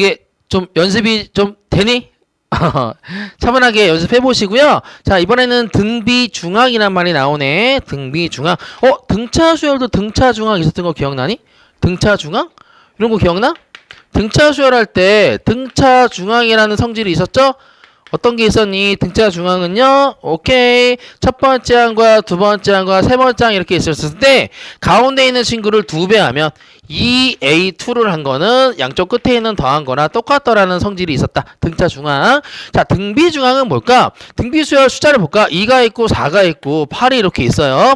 어떻게 좀 연습이 좀 되니? 차분하게 연습해 보시고요. 자, 이번에는 등비 중앙이란 말이 나오네. 등비 중앙. 어, 등차 수열도 등차 중앙 있었던 거 기억나니? 등차 중앙? 이런 거 기억나? 등차 수열할 때 등차 중앙이라는 성질이 있었죠? 어떤 게 있었니? 등차 중앙은요. 오케이. 첫 번째 항과 두 번째 항과 세 번째 항 이렇게 있었을 때 가운데 있는 친구를 두 배 하면 2A2를 한 거는 양쪽 끝에 있는 더한 거나 똑같더라는 성질이 있었다. 등차 중앙. 자, 등비 중앙은 뭘까? 등비 수열 숫자를 볼까? 2가 있고 4가 있고 8이 이렇게 있어요.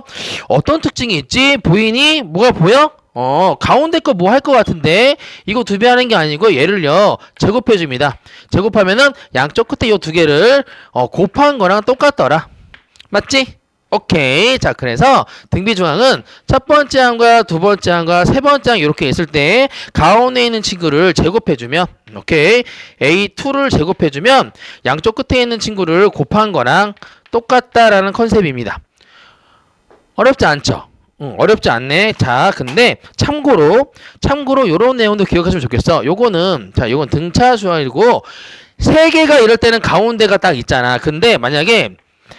어떤 특징이 있지? 보이니? 뭐가 보여? 어, 가운데 거 뭐 할 것 같은데 이거 두 배 하는 게 아니고 얘를요 제곱해 줍니다. 제곱하면은 양쪽 끝에 요두 개를 어, 곱한 거랑 똑같더라. 맞지? 오케이. 자, 그래서 등비 중앙은 첫 번째 항과 두 번째 항과 세 번째 항 이렇게 있을 때 가운데 있는 친구를 제곱해 주면 오케이. A2를 제곱해 주면 양쪽 끝에 있는 친구를 곱한 거랑 똑같다라는 컨셉입니다. 어렵지 않죠? 응, 어렵지 않네. 자, 근데 참고로 참고로 요런 내용도 기억하시면 좋겠어. 요거는 자, 요건 등차 수열이고 세 개가 이럴 때는 가운데가 딱 있잖아. 근데 만약에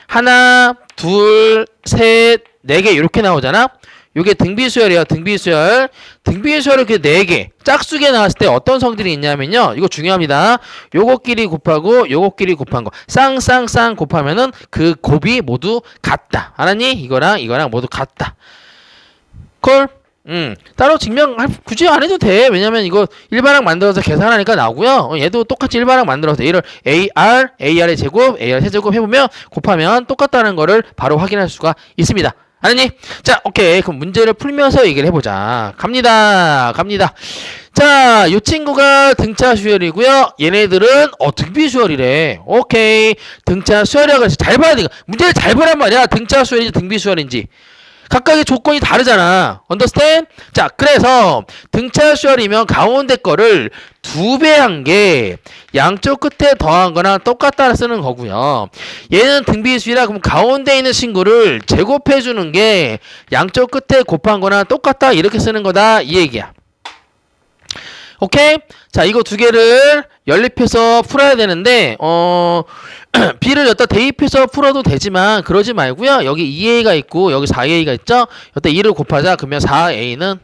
하나, 둘, 셋, 네 개 이렇게 나오잖아. 요게 등비수열이에요. 등비수열. 등비수열 이렇게 네 개. 짝수게 나왔을 때 어떤 성질이 있냐면요. 이거 중요합니다. 요거끼리 곱하고 요거끼리 곱한 거. 쌍쌍쌍 곱하면은 그 곱이 모두 같다. 알았니? 이거랑 이거랑 모두 같다. 콜? 음, 따로 증명 할- 굳이 안 해도 돼. 왜냐면 이거 일반항 만들어서 계산하니까 나오고요. 어, 얘도 똑같이 일반항 만들어서 얘를 AR, AR의 제곱, AR 세제곱 해보면 곱하면 똑같다는 거를 바로 확인할 수가 있습니다. 알았니? 자, 오케이. 그럼 문제를 풀면서 얘기를 해보자. 갑니다. 갑니다. 자, 요 친구가 등차 수열이고요. 얘네들은 어 등비 수열이래. 오케이. 등차 수열이라고 해서 잘 봐야 돼. 문제를 잘 보란 말이야. 등차 수열인지 등비 수열인지. 각각의 조건이 다르잖아. 언더스탠? 자, 그래서 등차 수열이면 가운데 거를 두 배 한 게 양쪽 끝에 더한 거나 똑같다 쓰는 거고요. 얘는 등비수이라 그럼 가운데 있는 친구를 제곱해 주는 게 양쪽 끝에 곱한 거나 똑같다 이렇게 쓰는 거다 이 얘기야. 오케이? 자, 이거 두 개를 연립해서 풀어야 되는데, 어, B를 여기다 대입해서 풀어도 되지만, 그러지 말고요 여기 2A가 있고, 여기 4A가 있죠? 여기다 2를 곱하자. 그러면 4A는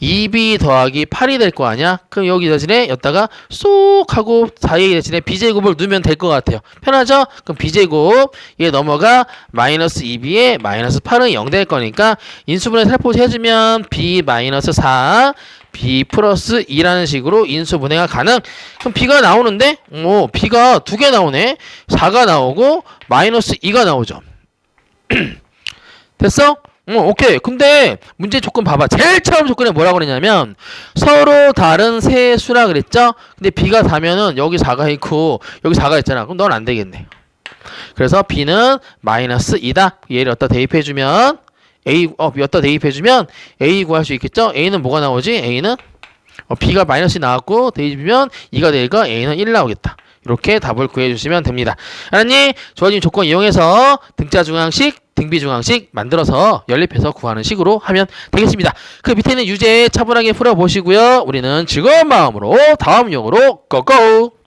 2B 더하기 8이 될 거 아니야? 그럼 여기 대신에 여기다가 쏙 하고 4A 대신에 B제곱을 넣으면 될 것 같아요. 편하죠? 그럼 B제곱, 얘 넘어가 마이너스 2B에 마이너스 8은 0 될 거니까 인수분해 살포시 해주면 B 마이너스 4, B 플러스 2라는 식으로 인수분해가 가능. 그럼 B가 나오는데, 오, B가 두 개 나오네. 4가 나오고 마이너스 2가 나오죠. 됐어? 어, 오케이. 근데 문제 조건 봐봐. 제일 처음 조건에 뭐라고 그랬냐면 서로 다른 세 수라 그랬죠? 근데 B가 4면은 여기 4가 있고 여기 4가 있잖아. 그럼 넌 안 되겠네. 그래서 B는 마이너스 2다. 얘를 여기다 대입해주면 A, 어, 여기다 대입해주면 A 구할 수 있겠죠? A는 뭐가 나오지? A는 어, B가 마이너스 나왔고 대입이면 2가 되니까 A는 1 나오겠다. 이렇게 답을 구해주시면 됩니다. 알았니? 주어진 조건 이용해서 등자 중앙식, 등비 중앙식 만들어서 연립해서 구하는 식으로 하면 되겠습니다. 그 밑에 있는 유제 차분하게 풀어보시고요. 우리는 즐거운 마음으로 다음 용어로 고고!